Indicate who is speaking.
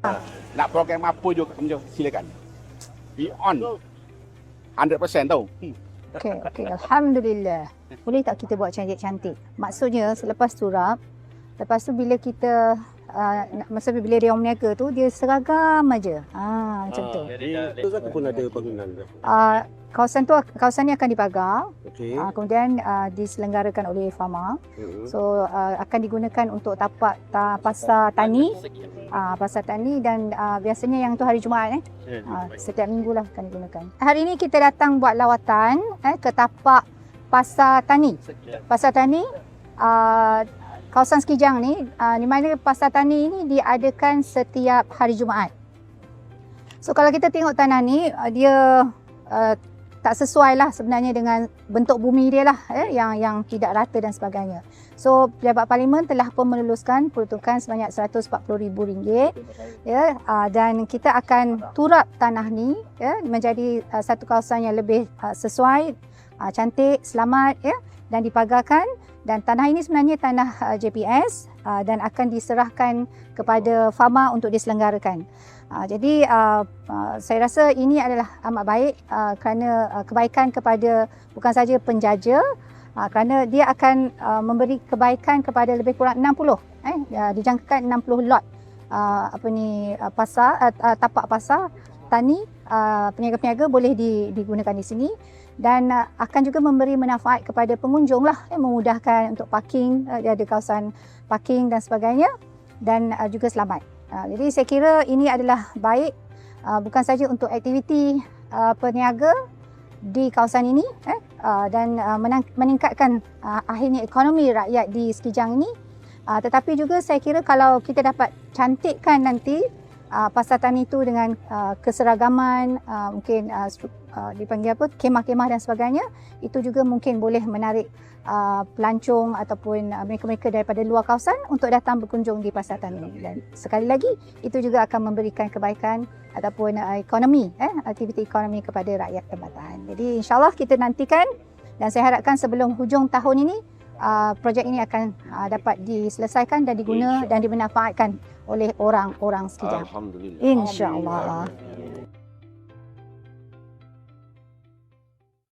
Speaker 1: Nak program apa juga kamu silakan. Be on. 100% tau. Hmm.
Speaker 2: Okey, okey. Alhamdulillah. Boleh tak kita buat cantik-cantik? Maksudnya selepas turap, lepas tu bila kita uh, masa bila dia orang meniaga tu dia seragam aja. Ah macam tu.
Speaker 3: Itu kan pun ada bangunan.
Speaker 2: Uh, kawasan tu kawasan ni akan dipagar,
Speaker 3: Okey.
Speaker 2: uh, kemudian uh, diselenggarakan oleh Fama.
Speaker 3: Hmm.
Speaker 2: So uh, akan digunakan untuk tapak ta, pasar tani, uh, pasar tani dan uh, biasanya yang tu hari Jumaat eh. Uh, setiap minggu lah akan digunakan. Hari ini kita datang buat lawatan eh, ke tapak pasar tani. Pasar tani uh, kawasan Sekijang ni, uh, di mana pasar tani ini diadakan setiap hari Jumaat. So kalau kita tengok tanah ni, uh, dia uh, tak sesuai lah sebenarnya dengan bentuk bumi dia lah eh, yang yang tidak rata dan sebagainya. So pejabat parlimen telah pun meluluskan peruntukan sebanyak RM140,000 ya uh, dan kita akan turap tanah ni ya menjadi uh, satu kawasan yang lebih uh, sesuai uh, cantik selamat ya dan dipagarkan dan tanah ini sebenarnya tanah uh, JPS uh, dan akan diserahkan kepada Fama untuk diselenggarakan. Uh, jadi saya rasa ini adalah amat baik kerana kebaikan kepada bukan saja penjaja kerana dia akan memberi kebaikan kepada lebih kurang 60 eh dijangkakan 60 lot apa ni pasar tapak pasar tani peniaga-peniaga boleh di, digunakan di sini dan uh, akan juga memberi manfaat kepada pengunjung lah eh, memudahkan untuk parking uh, dia ada kawasan parking dan sebagainya dan uh, juga selamat. Uh, jadi saya kira ini adalah baik uh, bukan saja untuk aktiviti uh, peniaga di kawasan ini eh, uh, dan uh, meningkatkan uh, akhirnya ekonomi rakyat di Sekijang ini uh, tetapi juga saya kira kalau kita dapat cantikkan nanti uh, pasar tani itu dengan uh, keseragaman uh, mungkin uh, uh, dipanggil apa kemah-kemah dan sebagainya itu juga mungkin boleh menarik uh, pelancong ataupun uh, mereka-mereka daripada luar kawasan untuk datang berkunjung di pasar tani dan sekali lagi itu juga akan memberikan kebaikan ataupun uh, ekonomi eh aktiviti ekonomi kepada rakyat tempatan. Jadi insyaallah kita nantikan dan saya harapkan sebelum hujung tahun ini uh, projek ini akan uh, dapat diselesaikan dan diguna dan dimanfaatkan oleh orang-orang sekejap.
Speaker 3: Alhamdulillah.
Speaker 2: InsyaAllah.